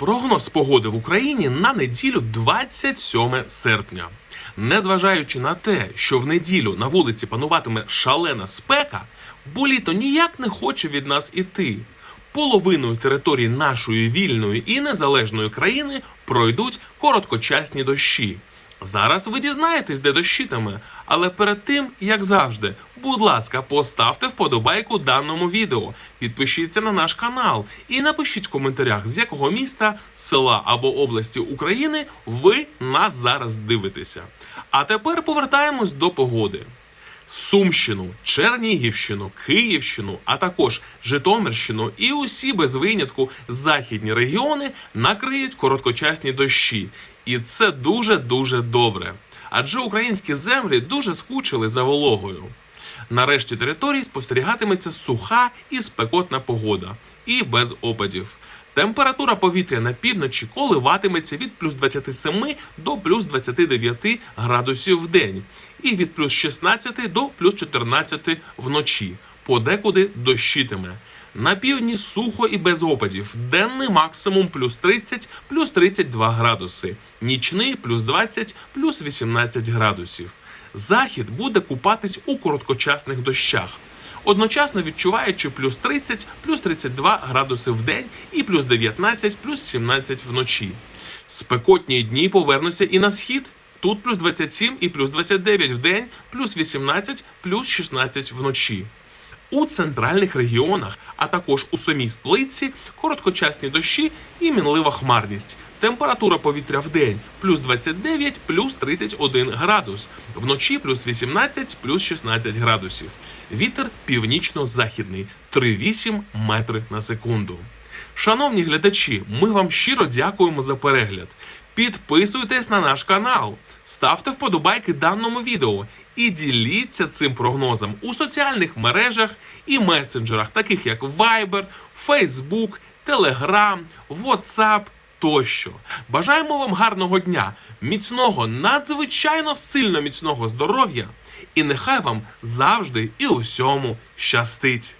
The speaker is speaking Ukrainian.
Прогноз погоди в Україні на неділю 27 серпня. Незважаючи на те, що в неділю на вулиці пануватиме шалена спека, бо літо ніяк не хоче від нас іти. Половиною території нашої вільної і незалежної країни пройдуть короткочасні дощі. Зараз ви дізнаєтесь, де дощитиме, але перед тим, як завжди, будь ласка, поставте вподобайку даному відео, підпишіться на наш канал і напишіть в коментарях, з якого міста, села або області України ви нас зараз дивитеся. А тепер повертаємось до погоди. Сумщину, Чернігівщину, Київщину, а також Житомирщину і усі без винятку західні регіони накриють короткочасні дощі, і це дуже дуже добре. Адже українські землі дуже скучили за вологою. Нарешті території спостерігатиметься суха і спекотна погода, і без опадів. Температура повітря на півночі коливатиметься від плюс 27 до плюс 29 градусів в день, і від плюс 16 до плюс 14 вночі. Подекуди дощитиме. На півдні сухо і без опадів. Денний максимум плюс 30, плюс 32 градуси. Нічний плюс 20, плюс 18 градусів. Захід буде купатись у короткочасних дощах одночасно відчуваючи плюс 30, плюс 32 градуси в день і плюс 19, плюс 17 вночі. Спекотні дні повернуться і на схід. Тут плюс 27 і плюс 29 в день, плюс 18, плюс 16 вночі. У центральних регіонах, а також у самій столиці, короткочасні дощі і мінлива хмарність. Температура повітря в день плюс 29, плюс 31 градус, вночі плюс 18, плюс 16 градусів. Вітер північно-західний 3,8 метри на секунду. Шановні глядачі, ми вам щиро дякуємо за перегляд. Підписуйтесь на наш канал, ставте вподобайки даному відео і діліться цим прогнозом у соціальних мережах і месенджерах, таких як Viber, Facebook, Telegram, WhatsApp тощо. Бажаємо вам гарного дня, міцного, надзвичайно сильно міцного здоров'я, і нехай вам завжди і усьому щастить.